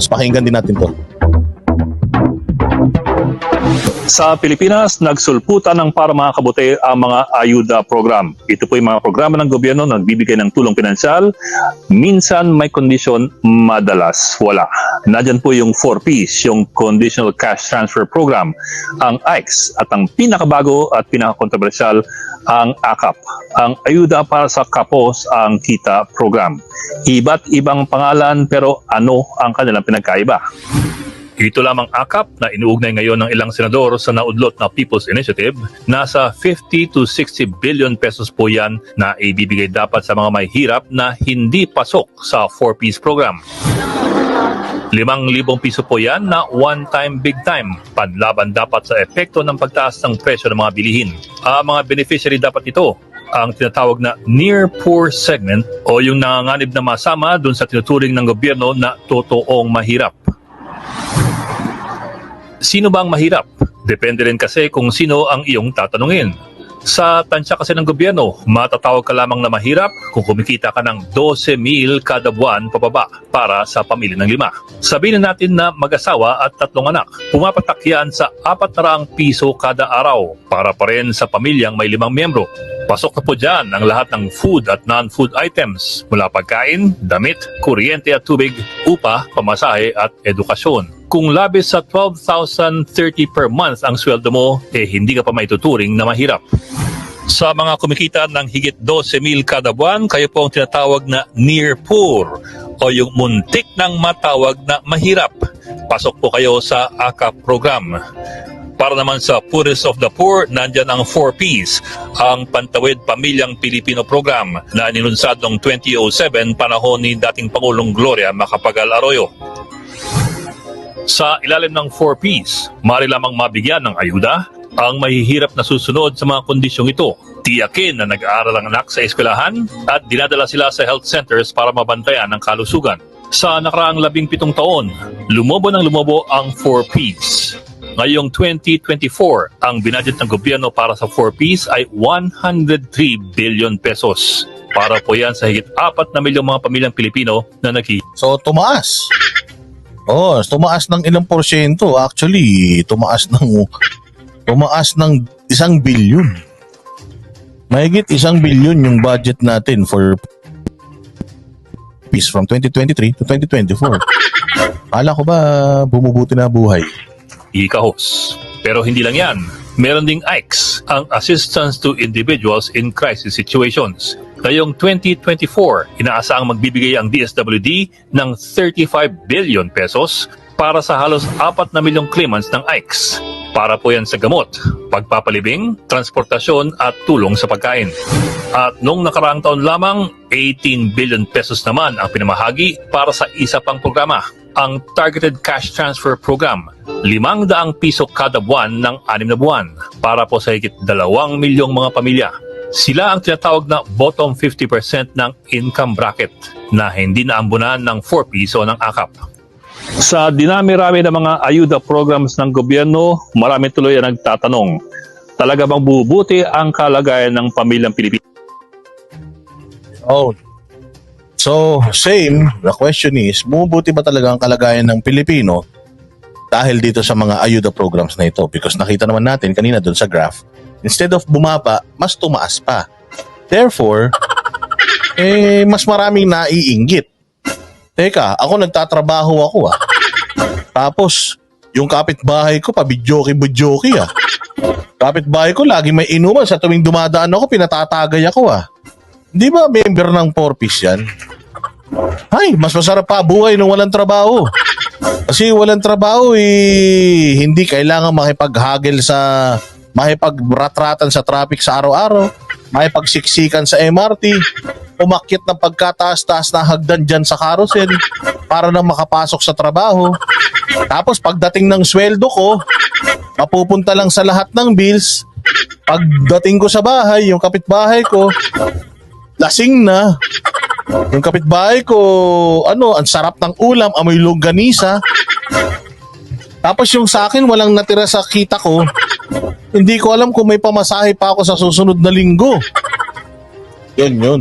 Tapos pakinggan din natin to. Sa Pilipinas, nagsulputan ng para mga kabuti ang mga ayuda program. Ito po yung mga programa ng gobyerno na nagbibigay ng tulong pinansyal. Minsan may kondisyon, madalas wala. Nadyan po yung 4Ps, yung Conditional Cash Transfer Program, ang AICS, at ang pinakabago at pinakakontrobersyal, ang AKAP. Ang ayuda para sa kapos ang kita program. Iba't ibang pangalan pero ano ang kanilang pinagkaiba? Ito lamang akap na inuugnay ngayon ng ilang senador sa naudlot na People's Initiative. Nasa 50 to 60 billion pesos po yan na ibibigay dapat sa mga may hirap na hindi pasok sa 4-piece program. Limang libong piso po yan na one-time big time. Panlaban dapat sa epekto ng pagtaas ng presyo ng mga bilihin. Ang mga beneficiary dapat ito ang tinatawag na near poor segment o yung nanganganib na masama dun sa tinuturing ng gobyerno na totoong mahirap. Sino ba ang mahirap? Depende rin kasi kung sino ang iyong tatanungin. Sa tansya kasi ng gobyerno, matatawag ka lamang na mahirap kung kumikita ka ng 12 mil kada buwan pababa para sa pamilya ng lima. Sabihin na natin na mag-asawa at tatlong anak. Pumapatak yan sa 400 piso kada araw para pa rin sa pamilyang may limang miyembro. Pasok na po dyan ang lahat ng food at non-food items mula pagkain, damit, kuryente at tubig, upa, pamasahe at edukasyon. Kung labis sa 12,030 per month ang sweldo mo, eh hindi ka pa maituturing na mahirap. Sa mga kumikita ng higit 12,000 kada buwan, kayo po ang tinatawag na near poor o yung muntik ng matawag na mahirap. Pasok po kayo sa AKA program. Para naman sa poorest of the poor, nandyan ang 4Ps, ang Pantawid Pamilyang Pilipino Program na nilunsad noong 2007 panahon ni dating Pangulong Gloria Macapagal Arroyo. Sa ilalim ng 4Ps, mari lamang mabigyan ng ayuda ang mahihirap na susunod sa mga kondisyong ito. Tiyakin na nag-aaral ang anak sa eskwelahan at dinadala sila sa health centers para mabantayan ang kalusugan. Sa nakaraang labing pitong taon, lumobo ng lumobo ang 4Ps. Ngayong 2024, ang binadget ng gobyerno para sa 4Ps ay 103 billion pesos. Para po yan sa higit 4 na milyong mga pamilyang Pilipino na naghi So, tumaas. Oh, tumaas ng ilang porsyento. Actually, tumaas ng tumaas ng isang bilyon. Mahigit isang bilyon yung budget natin for peace from 2023 to 2024. Kala ko ba bumubuti na buhay? ikahos. Pero hindi lang yan. Meron ding AICS, ang Assistance to Individuals in Crisis Situations. Ngayong 2024, inaasahang magbibigay ang DSWD ng 35 billion pesos para sa halos 4 na milyong claimants ng AICS. Para po yan sa gamot, pagpapalibing, transportasyon at tulong sa pagkain. At noong nakaraang taon lamang, 18 billion pesos naman ang pinamahagi para sa isa pang programa, ang Targeted Cash Transfer Program. Limang daang piso kada buwan ng anim na buwan para po sa higit dalawang milyong mga pamilya. Sila ang tinatawag na bottom 50% ng income bracket na hindi naambunan ng 4 piso ng akap. Sa dinami-rami ng mga ayuda programs ng gobyerno, marami tuloy ang nagtatanong, talaga bang bubuti ang kalagayan ng pamilyang Pilipino? Oh. So, same, the question is, bumubuti ba talaga ang kalagayan ng Pilipino dahil dito sa mga ayuda programs na ito? Because nakita naman natin kanina doon sa graph, instead of bumaba, mas tumaas pa. Therefore, eh, mas maraming naiinggit. Teka, ako nagtatrabaho ako ah. Tapos, yung kapitbahay ko, pabidyoki-budyoki ah. Kapitbahay ko, lagi may inuman. Sa tuwing dumadaan ako, pinatatagay ako ah. Di ba member ng Porpis yan? Ay, mas masarap pa buhay nung walang trabaho. Kasi walang trabaho eh, hindi kailangan makipaghagil sa makipagrat-ratan sa traffic sa araw-araw, makipagsiksikan sa MRT, umakyat ng pagkataas-taas na hagdan dyan sa carousel para na makapasok sa trabaho. Tapos pagdating ng sweldo ko, mapupunta lang sa lahat ng bills. Pagdating ko sa bahay, yung kapitbahay ko, lasing na. Yung kapitbahay ko, ano, ang sarap ng ulam, amoy longganisa. Tapos yung sa akin, walang natira sa kita ko. Hindi ko alam kung may pamasahe pa ako sa susunod na linggo. Yun yun.